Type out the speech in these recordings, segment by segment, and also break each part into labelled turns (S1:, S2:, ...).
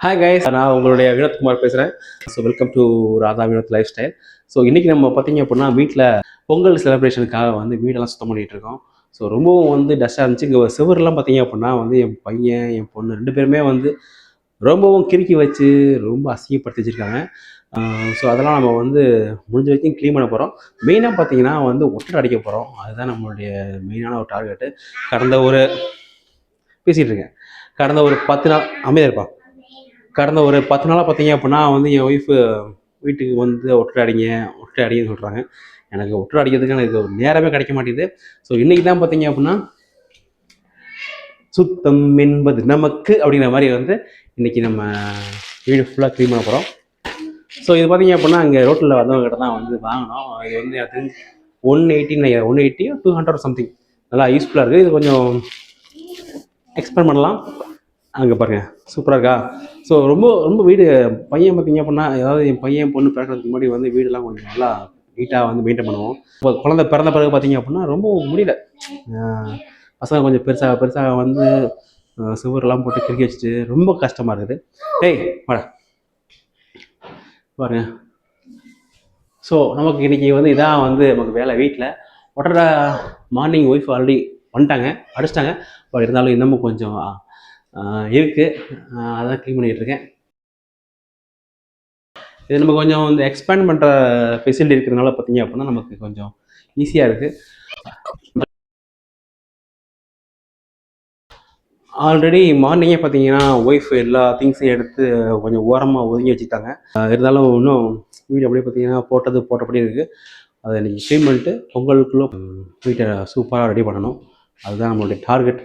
S1: Hi guys நான் உங்களுடைய வினோத்குமார் பேசுகிறேன் so welcome to Radha Vinod life style so இன்றைக்கி நம்ம பார்த்தீங்க அப்படின்னா வீட்டில் பொங்கல் செலிப்ரேஷனுக்காக வந்து வீடெல்லாம் சுத்தம் பண்ணிகிட்டு இருக்கோம். ஸோ ரொம்பவும் வந்து டஸ்ட்டாக இருந்துச்சு. இங்கே சுவர்லாம் பார்த்தீங்க அப்படின்னா வந்து என் பையன் என் பொண்ணு ரெண்டு பேருமே வந்து ரொம்பவும் கிறுக்கி வச்சு ரொம்ப அசிங்கப்படுத்தி வச்சுருக்காங்க. ஸோ அதெல்லாம் நம்ம வந்து முடிஞ்ச வரைக்கும் க்ளீன் பண்ண போகிறோம் மெயினாக பார்த்தீங்கன்னா வந்து ஒட்டடை அடிக்க போகிறோம் அதுதான் நம்மளுடைய மெயினான ஒரு டார்கெட்டு கடந்த ஒரு பேசிகிட்டு இருக்கேன். கடந்த ஒரு பத்து நாள் அமைதியாக இருப்பான் கடந்த ஒரு பத்து நாளாக பார்த்தீங்க அப்படின்னா வந்து என் ஒய்ஃபு வீட்டுக்கு வந்து ஒற்றை அடிங்க ஒற்றை அடிங்கன்னு சொல்கிறாங்க எனக்கு ஒற்றை அடிக்கிறதுக்கு எனக்கு ஒரு நேரமே கிடைக்க மாட்டேங்குது. ஸோ இன்றைக்கி தான் பார்த்தீங்க அப்படின்னா சுத்தம் என்பது நமக்கு அப்படிங்கிற மாதிரி வந்து இன்றைக்கி நம்ம வீடு ஃபுல்லாக க்ளீன் பண்ண போகிறோம் ஸோ இது பார்த்தீங்க அப்படின்னா அங்கே ரோட்டில் வந்தவங்க கிட்ட தான் வந்து வாங்கினோம். இது வந்து எனக்கு one எயிட்டின்னு one eighty two hundred something நல்லா யூஸ்ஃபுல்லாக இருக்குது. இது கொஞ்சம் எக்ஸ்பிளைன் பண்ணலாம். அங்கே பாருங்கள் சூப்பராக இருக்கா? ஸோ ரொம்ப ரொம்ப வீடு பையன் பார்த்தீங்க அப்படின்னா ஏதாவது என் பையன் பொண்ணு பிறக்கிறதுக்கு முன்னாடி வந்து வீடெல்லாம் கொஞ்சம் நல்லா நீட்டாக வந்து மெயின்டைன் பண்ணுவோம். இப்போ குழந்தை பிறந்த பிறகு பார்த்தீங்க அப்படின்னா ரொம்ப முடியல. பசங்க கொஞ்சம் பெருசாக பெருசாக வந்து சுவரெல்லாம் போட்டு கிறுக்கி வச்சுட்டு ரொம்ப கஷ்டமாக இருக்குது. டேய் வாடா. பாருங்க. ஸோ நமக்கு இன்றைக்கி வந்து இதான் வந்து நமக்கு வேலை வீட்டில் உடனே மார்னிங் ஒய்ஃப் ஆல்ரெடி வந்துட்டாங்க அடிச்சிட்டாங்க. பட் இருந்தாலும் இன்னமும் கொஞ்சம் இருக்குது அதான் க்ளீன் பண்ணிட்டு இருக்கேன் இது நம்ம கொஞ்சம் வந்து எக்ஸ்பேண்ட் பண்ணுற ஃபெசிலிட்டி இருக்கிறதுனால பார்த்தீங்க அப்படின்னா நமக்கு கொஞ்சம் ஈஸியாக இருக்குது ஆல்ரெடி மார்னிங்கே பார்த்தீங்கன்னா ஒய்ஃப் எல்லா திங்ஸையும் எடுத்து கொஞ்சம் ஓரமாக ஒதுங்கி வச்சுட்டாங்க. இருந்தாலும் இன்னும் வீடு அப்படியே பார்த்தீங்கன்னா போட்டது போட்டபடி இருக்குது அதை இன்னைக்கு க்ளீன் பண்ணிட்டு பொங்கலுக்குள்ளே வீட்டை சூப்பராக ரெடி பண்ணணும். அதுதான் நம்மளுடைய டார்கெட்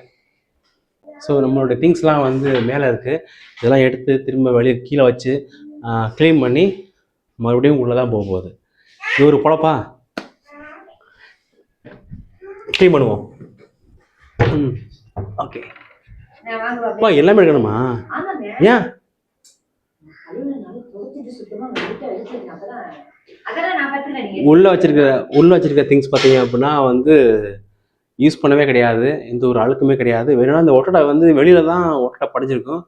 S1: ஸோ நம்மளுடைய திங்ஸ்லாம் வந்து மேலே இருக்குது இதெல்லாம் எடுத்து திரும்ப வெளியே கீழே வச்சு க்ளீன் பண்ணி மறுபடியும் உள்ளே தான் போக போகுது. இது ஒரு பொழப்பா? க்ளீன் பண்ணுவோம். ம். ஓகே அப்பா எல்லாமே எடுக்கணுமா? ஏன்? உள்ளே வச்சிருக்கிற உள்ளே வச்சிருக்க திங்ஸ் பார்த்தீங்க அப்படின்னா வந்து யூஸ் பண்ணவே கிடையாது எந்த ஒரு அழுக்குமே கிடையாது. வேணும்னா அந்த ஒட்டடை வந்து வெளியில தான் ஒட்டடை படைஞ்சிருக்கும்.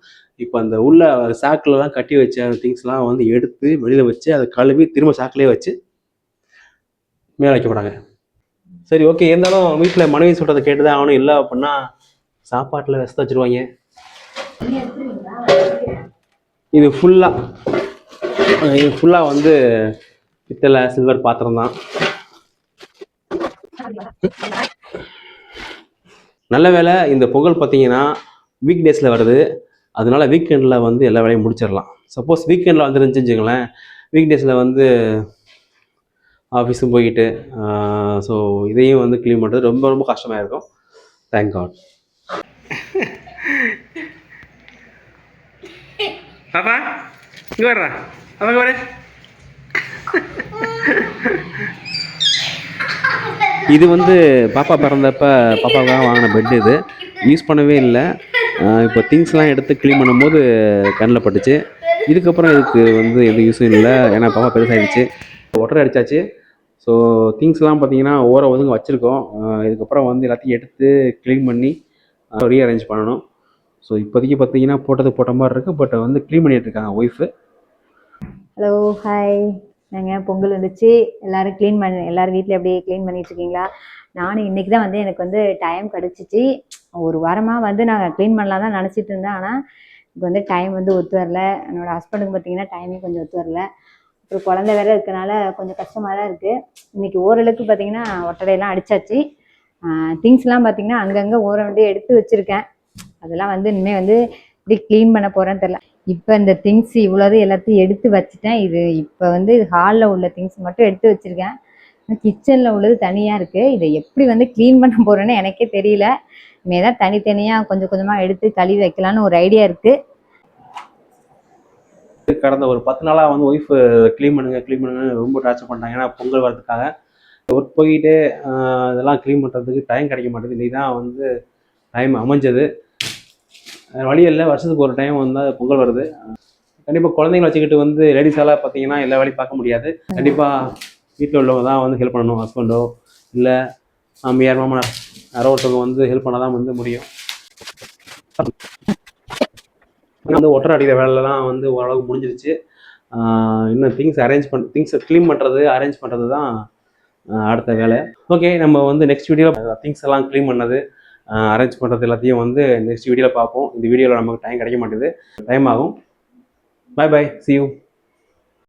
S1: இப்போ அந்த உள்ள சாக்கிலலாம் கட்டி வச்ச அந்த திங்ஸ்லாம் வந்து எடுத்து வெளியில் வச்சு அதை கழுவி திரும்ப சாக்கிலே வச்சு மேலே வைக்க போகிறாங்க சரி ஓகே. இருந்தாலும் வீட்டில் மனைவி சொல்கிறத கேட்டு தான் ஆகணும். இல்லை அப்படின்னா சாப்பாட்டில் விசத்த வச்சுருவாங்க. இது ஃபுல்லாக இது ஃபுல்லாக வந்து பித்தளை சில்வர் பாத்திரம் தான் நல்ல வேளை இந்த பொங்கல் பார்த்தீங்கன்னா வீக் டேஸில் வருது. அதனால வீக்கெண்டில் வந்து எல்லா வேலையும் முடிச்சிடலாம். சப்போஸ் வீக்கெண்டில் வந்துருந்துச்சுங்களேன் வீக் டேஸில் வந்து ஆஃபீஸும் போய்கிட்டு ஸோ இதையும் வந்து க்ளீன் பண்ணுறது ரொம்ப ரொம்ப கஷ்டமாக இருக்கும். தேங்க் காட் பாப்பா இங்கே வர்றா. அவங்க வரேன் இது வந்து பாப்பா பிறந்தப்ப பாப்பாவுக்காக வாங்கின பெட் இது. யூஸ் பண்ணவே இல்லை. இப்போ திங்ஸ்லாம் எடுத்து க்ளீன் பண்ணும்போது கண்ணில் பட்டுச்சு. இதுக்கப்புறம் இதுக்கு வந்து எந்த யூஸும் இல்லை. ஏன்னா பாப்பா பெருசாகிடுச்சு ஒட்டரை அடிச்சாச்சு. ஸோ திங்ஸ்லாம் பார்த்தீங்கன்னா ஓர ஒதுங்க வச்சுருக்கோம். இதுக்கப்புறம் வந்து எல்லாத்தையும் எடுத்து க்ளீன் பண்ணி ரீ அரேஞ்ச் பண்ணணும். ஸோ இப்போதைக்கு பார்த்தீங்கன்னா போட்டது போட்ட மாதிரி இருக்குது பட் வந்து க்ளீன் பண்ணிகிட்டு இருக்காங்க ஒய்ஃபு
S2: ஹலோ ஹாய் நாங்கள் பொங்கல் வந்துச்சு. எல்லாரும் க்ளீன் பண்ணி எல்லாரும் வீட்டில் அப்படியே க்ளீன் பண்ணிட்டு இருக்கீங்களா நானும் இன்னைக்கு தான் வந்து எனக்கு வந்து டைம் கிடச்சிச்சு. ஒரு வாரமாக வந்து நாங்கள் க்ளீன் பண்ணலாம் தான் நினச்சிட்டு இருந்தேன். ஆனால் இப்போ வந்து டைம் வந்து ஒத்து வரல. என்னோட ஹஸ்பண்டுக்கு பார்த்தீங்கன்னா டைமே கொஞ்சம் ஒத்து வரல. அப்புறம் குழந்தை வேற இருக்கனால கொஞ்சம் கஷ்டமாக தான் இருக்குது இன்னைக்கு ஓரளவுக்கு பார்த்தீங்கன்னா ஒட்டடையெல்லாம் அடிச்சாச்சு. திங்ஸ்லாம் பார்த்தீங்கன்னா அங்கங்கே ஓரம் வந்து எடுத்து வச்சுருக்கேன். அதெல்லாம் வந்து இனிமேல் வந்து இப்படி க்ளீன் பண்ண போகிறேன்னு தெரில இப்போ இந்த திங்ஸ் இவ்வளோது எல்லாத்தையும் எடுத்து வச்சுட்டேன். இது இப்போ வந்து ஹாலில் உள்ள திங்ஸ் மட்டும் எடுத்து வச்சுருக்கேன். கிச்சனில் உள்ளது தனியாக இருக்குது இதை எப்படி வந்து க்ளீன் பண்ண போகிறேன்னு எனக்கே தெரியல. இனிமே தான் தனித்தனியாக கொஞ்சம் கொஞ்சமாக எடுத்து கழுவி வைக்கலான்னு ஒரு ஐடியா இருக்குது
S1: கடந்த ஒரு பத்து நாளாக வந்து ஒய்ஃப் க்ளீன் பண்ணுங்க க்ளீன் பண்ணுங்க ரொம்ப டார்ச்சர் பண்ணிட்டாங்க. ஏன்னா பொங்கல் வரதுக்காக ஒர்க் போயிட்டு இதெல்லாம் க்ளீன் பண்ணுறதுக்கு டைம் கிடைக்க மாட்டேங்குது. இதுதான் தான் வந்து டைம் அமைஞ்சது. வழி இல்லை. வருஷத்துக்கு ஒரு டைம் வந்து பொங்கல் வருது. கண்டிப்பாக குழந்தைங்கள வச்சுக்கிட்டு வந்து லேடிஸால பார்த்தீங்கன்னா எல்லா வேலையும் பார்க்க முடியாது. கண்டிப்பாக வீட்டில் உள்ளவங்க தான் வந்து ஹெல்ப் பண்ணணும். ஹஸ்பண்டோ இல்லை மாமியார் மாமனார் யாரோ ஒருத்தவங்க வந்து ஹெல்ப் பண்ணால் தான் வந்து முடியும். வந்து ஒட்டர் அடிக்கிற வேலைலாம் வந்து ஓரளவுக்கு முடிஞ்சிருச்சு. இன்னும் திங்ஸ் அரேஞ்ச் பண்ண திங்ஸ் க்ளீன் பண்ணுறது அரேஞ்ச் பண்ணுறது தான் அடுத்த வேலை. ஓகே நம்ம வந்து நெக்ஸ்ட் வீடியோ திங்ஸ் எல்லாம் க்ளீன் பண்ணது. அரேஞ்ச் பண்ணுறது எல்லாத்தையும் வந்து நெக்ஸ்ட் வீடியோவில் பார்ப்போம். இந்த வீடியோவில் நமக்கு டைம் கிடைக்க மாட்டேது டைம் ஆகும். Bye bye C you